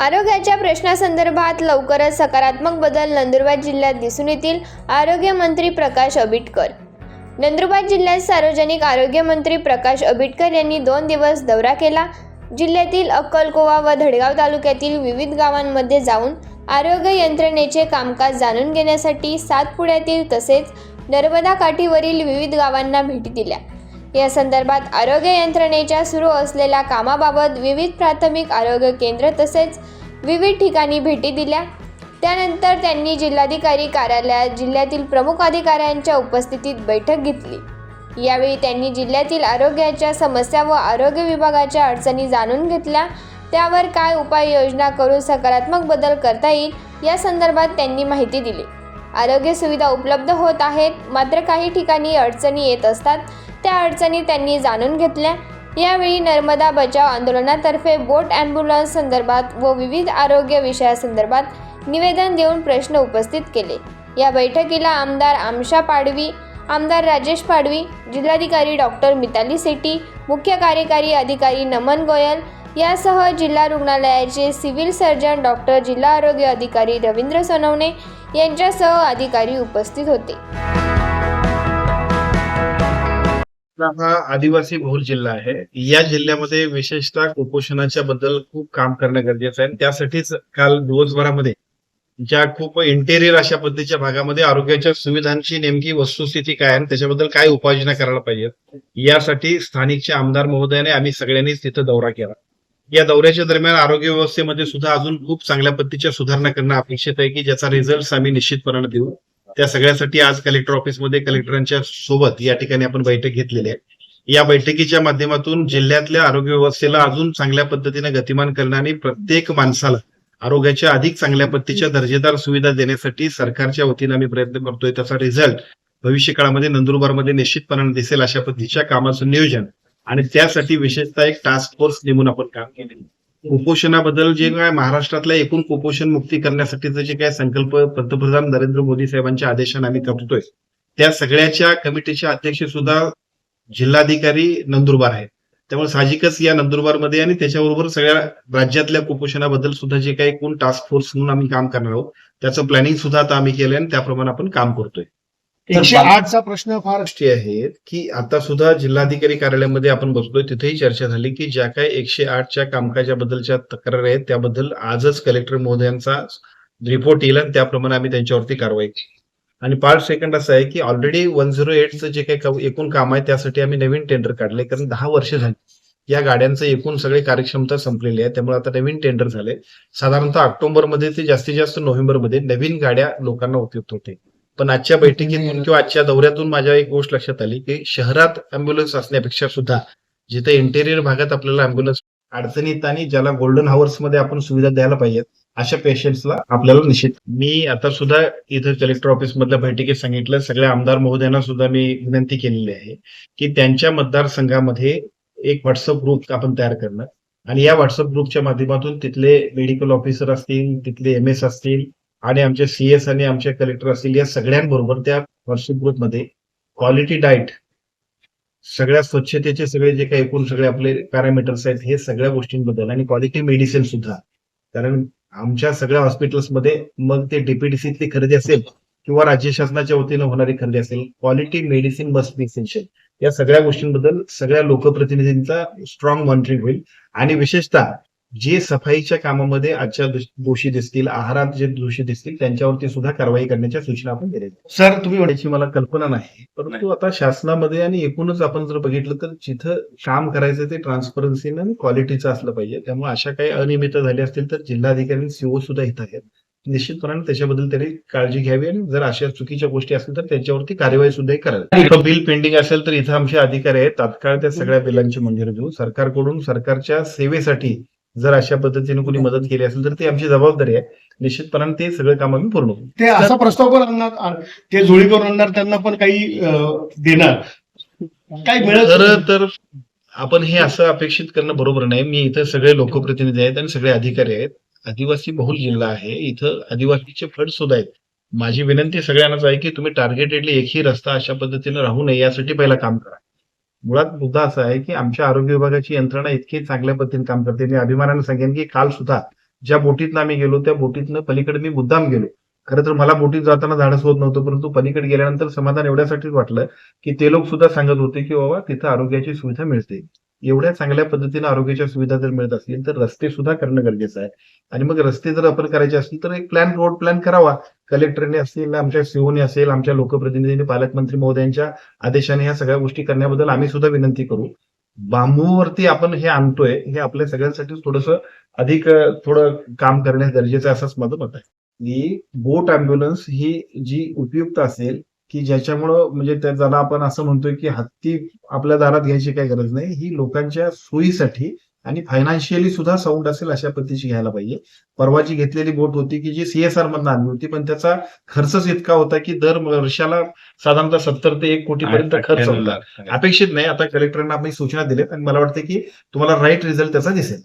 आरोग्याच्या प्रश्नासंदर्भात लवकरच सकारात्मक बदल नंदुरबार जिल्ह्यात दिसून येतील आरोग्यमंत्री प्रकाश आंबेडकर नंदुरबार जिल्ह्यात सार्वजनिक आरोग्यमंत्री प्रकाश आंबेडकर यांनी दोन दिवस दौरा केला. जिल्ह्यातील अक्कलकोवा व धडगाव तालुक्यातील विविध गावांमध्ये जाऊन आरोग्य यंत्रणेचे कामकाज जाणून घेण्यासाठी सातपुड्यातील तसेच नर्मदा काठीवरील विविध गावांना भेटी दिल्या. या संदर्भात आरोग्य यंत्रणेच्या सुरू असलेल्या कामाबाबत विविध प्राथमिक आरोग्य केंद्र तसेच विविध ठिकाणी भेटी दिल्या. त्यानंतर त्यांनी जिल्हाधिकारी कार्यालयात जिल्ह्यातील प्रमुख अधिकाऱ्यांच्या उपस्थितीत बैठक घेतली. यावेळी त्यांनी जिल्ह्यातील आरोग्याच्या समस्या व आरोग्य विभागाच्या अडचणी जाणून घेतल्या. त्यावर काय उपाययोजना करून सकारात्मक बदल करता येईल या संदर्भात त्यांनी माहिती दिली. आरोग्य सुविधा उपलब्ध होत आहेत मात्र काही ठिकाणी अडचणी येत असतात. त्या अडचणी त्यांनी जाणून घेतल्या. यावेळी नर्मदा बचाव आंदोलनातर्फे बोट ॲम्ब्युलन्स संदर्भात व विविध आरोग्य विषयासंदर्भात निवेदन देऊन प्रश्न उपस्थित केले. या बैठकीला आमदार आमशा पाडवी आमदार राजेश पाडवी जिल्हाधिकारी डॉक्टर मिताली सेटी मुख्य कार्यकारी अधिकारी नमन गोयल यासह जिल्हा रुग्णालयाचे सिव्हिल सर्जन डॉक्टर जिल्हा आरोग्य अधिकारी रवींद्र सोनवणे यांच्यासह अधिकारी उपस्थित होते. हा आदिवासी बहुल जिल्हा आहे. या जिल्ह्यामध्ये विशेषतः कुपोषणाच्या बद्दल खूप काम करणं गरजेचं आहे. त्यासाठीच काल दिवसभरामध्ये ज्या खूप इंटेरियर अशा पद्धतीच्या भागामध्ये आरोग्याच्या सुविधांची नेमकी वस्तुस्थिती काय आहे आणि त्याच्याबद्दल काय उपाययोजना करायला पाहिजेत यासाठी स्थानिकच्या आमदार महोदयाने आम्ही सगळ्यांनीच तिथं दौरा केला. या दौऱ्याच्या दरम्यान आरोग्य व्यवस्थेमध्ये सुद्धा अजून खूप चांगल्या पद्धतीच्या सुधारणा करणं अपेक्षित आहे की ज्याचा रिझल्ट आम्ही निश्चितपणे देऊ. त्या सगळ्यासाठी आज कलेक्टर ऑफिसमध्ये कलेक्टरांच्या सोबत या ठिकाणी आपण बैठक घेतलेली आहे. या बैठकीच्या माध्यमातून जिल्ह्यातल्या आरोग्य व्यवस्थेला अजून चांगल्या पद्धतीने गतिमान करणं आणि प्रत्येक माणसाला आरोग्याच्या अधिक चांगल्या पद्धतीच्या दर्जेदार सुविधा देण्यासाठी सरकारच्या वतीने आम्ही प्रयत्न करतोय. त्याचा रिझल्ट भविष्य काळामध्ये नंदुरबारमध्ये निश्चितपणाने दिसेल अशा पद्धतीच्या कामाचं नियोजन. आणि त्यासाठी विशेषतः एक टास्क फोर्स नेमून आपण काम केले कुपोषणाबद्दल जे काय महाराष्ट्रातल्या एकूण कुपोषण मुक्ती करण्यासाठीचे जे काय संकल्प पंतप्रधान नरेंद्र मोदी साहेबांच्या आदेशाने आम्ही करतोय त्या सगळ्याच्या कमिटीचे अध्यक्ष सुद्धा जिल्हाधिकारी नंदुरबार आहेत. त्यामुळे साहजिकच या नंदुरबारमध्ये आणि त्याच्याबरोबर सगळ्या राज्यातल्या कुपोषणाबद्दल सुद्धा जे काही एकूण टास्क फोर्स म्हणून आम्ही काम करणार आहोत त्याचं प्लॅनिंग सुद्धा आता आम्ही केलंय आणि त्याप्रमाणे आपण काम करतोय. एकशे आठचा प्रश्न फार गोष्टी आहेत की आता सुद्धा जिल्हाधिकारी कार्यालयामध्ये आपण बसलोय तिथेही चर्चा झाली की ज्या काही एकशे आठच्या कामकाजाबद्दलच्या तक्रारी आहेत त्याबद्दल आजच कलेक्टर महोदयांचा रिपोर्ट येईल आणि त्याप्रमाणे आम्ही त्यांच्यावरती कारवाई करू. आणि पार्ट सेकंड असं आहे की ऑलरेडी वन झिरो एटचं जे काही एकूण काम आहे त्यासाठी आम्ही नवीन टेंडर काढले कारण दहा वर्ष झाली. या गाड्यांचं एकूण सगळी कार्यक्षमता संपलेली आहे त्यामुळे आता नवीन टेंडर झाले. साधारणतः ऑक्टोबरमध्ये ते जास्तीत जास्त नोव्हेंबरमध्ये नवीन गाड्या लोकांना उपयुक्त होते पण आजच्या बैठकीतून किंवा आजच्या दौऱ्यातून माझ्या एक गोष्ट लक्षात आली की शहरात अँब्युलन्स असण्यापेक्षा सुद्धा जिथे इंटेरियर भागात आपल्याला अँब्युलन्स अडचणीत आणि ज्याला गोल्डन हावर्समध्ये आपण सुविधा द्यायला पाहिजेत अशा पेशंट्सला आपल्याला निश्चित मी आता सुद्धा इथं कलेक्टर ऑफिस मधल्या बैठकीत सांगितलं सगळ्या आमदार महोदयांना सुद्धा मी विनंती केलेली आहे की त्यांच्या मतदारसंघामध्ये एक व्हॉट्सअप ग्रुप आपण तयार करणं. आणि या व्हॉट्सअप ग्रुपच्या माध्यमातून तिथले मेडिकल ऑफिसर असतील तिथले एम एस असतील आणि आमचे सीएस आणि आमचे कलेक्टर असतील या सगळ्यांबरोबर त्या व्हॉट्सअप ग्रुपमध्ये क्वालिटी डाएट सगळ्या स्वच्छतेचे सगळे जे काही एकूण सगळे आपले पॅरामीटर्स आहेत हे सगळ्या गोष्टींबद्दल आणि क्वालिटी मेडिसिन सुद्धा. कारण आमच्या सगळ्या हॉस्पिटल्समध्ये मग ते डीपीडीसीतली खरेदी असेल किंवा राज्य शासनाच्या वतीनं होणारी खरेदी असेल quality medicine must be essential या सगळ्या गोष्टींबद्दल सगळ्या लोकप्रतिनिधींचा स्ट्रॉंग मॉनिटरिंग होईल. आणि विशेषतः जे सफाईच्या कामामध्ये आजच्या दोष- दिसतील आहारात जे दोषी दिसतील त्यांच्यावरती सुद्धा कारवाई करण्याच्या सूचना आपण दिल्या आहेत. सर तुम्ही याची मला कल्पना नाही परंतु आता शासनामध्ये आणि एकूणच आपण जर बघितलं तर जिथं काम करायचं ते ट्रान्सपरन्सी आणि क्वालिटीचं असलं पाहिजे. त्यामुळे अशा काही अनियमितता झाल्या असतील तर जिल्हाधिकारी सीओ सुद्धा इथं आहेत. निश्चितपणाने त्याच्याबद्दल त्यांनी काळजी घ्यावी आणि जर अशा चुकीच्या गोष्टी असतील तर त्याच्यावरती कारवाई सुद्धा करावी. बिल पेंडिंग असेल तर इथं आमचे अधिकारी आहेत. तात्काळ त्या सगळ्या बिलांची मंजुरी देऊ. सरकारकडून सरकारच्या सेवेसाठी जर अशा पद्धतीने कोणी मदत केली असेल तर ती आमची जबाबदारी आहे. निश्चितपणाने ते सगळं काम आम्ही पूर्ण करू. ते असा प्रस्ताव पण आणणार ते जोडी करून आणणार त्यांना पण काही देणार. काही मिळत तर तर आपण हे असं अपेक्षित करणं बरोबर नाही. मी इथं सगळे लोकप्रतिनिधी आहेत आणि सगळे अधिकारी आहेत. आदिवासी बहुल जिल्हा आहे. इथं आदिवासीचे फंड सुद्धा आहेत. माझी विनंती सगळ्यांनाच आहे की तुम्ही टार्गेटेडली एकही रस्ता अशा पद्धतीने राहू नये यासाठी पहिला काम करा. मुळात मुद्दा असा आहे की आमच्या आरोग्य विभागाची यंत्रणा इतकी चांगल्या पद्धतीने काम करते. मी अभिमानाने सांगेन की काल सुद्धा ज्या बोटीतनं आम्ही गेलो त्या बोटीतनं पलीकडे मी मुद्दाम गेलो. खरं तर मला बोटीत जाताना झाडस होत नव्हतं परंतु पलीकडे गेल्यानंतर समाधान एवढ्यासाठीच वाटलं की ते लोक सुद्धा सांगत होते की बाबा तिथं आरोग्याची सुविधा मिळते. एवढ्या चांगल्या पद्धतीने आरोग्याच्या सुविधा जर मिळत असतील तर रस्ते सुद्धा करणं गरजेचं आहे. आणि मग रस्ते जर आपण करायचे असतील तर एक प्लॅन रोड प्लॅन करावा. कलेक्टरने असतील आमच्या सीओने असेल आमच्या लोकप्रतिनिधींनी पालकमंत्री महोदयांच्या आदेशाने ह्या सगळ्या गोष्टी करण्याबद्दल आम्ही सुद्धा विनंती करू. बांबूवरती आपण हे आणतोय हे आपल्या सगळ्यांसाठी थोडस अधिक थोडं काम करणे गरजेचं आहे असंच माझं मत आहे. की बोट अँब्युलन्स ही जी उपयुक्त असेल की ज्याच्यामुळं म्हणजे त्या- ज्याला आपण असं म्हणतोय की हत्ती आपल्या दारात घ्यायची काही गरज नाही. ही लोकांच्या सोयीसाठी आणि फायनान्शियली सुद्धा साऊंड असेल अशा पद्धतीची घ्यायला पाहिजे. परवाची घेतलेली बोट होती की जी सीएसआर मधनं आणली होती पण त्याचा खर्चच इतका होता की दर वर्षाला साधारणतः सत्तर ते एक कोटीपर्यंत खर्च होता. अपेक्षित नाही. आता कलेक्टरांना आम्ही सूचना दिल्यात आणि मला वाटतं की तुम्हाला राईट रिझल्ट त्याचा दिसेल.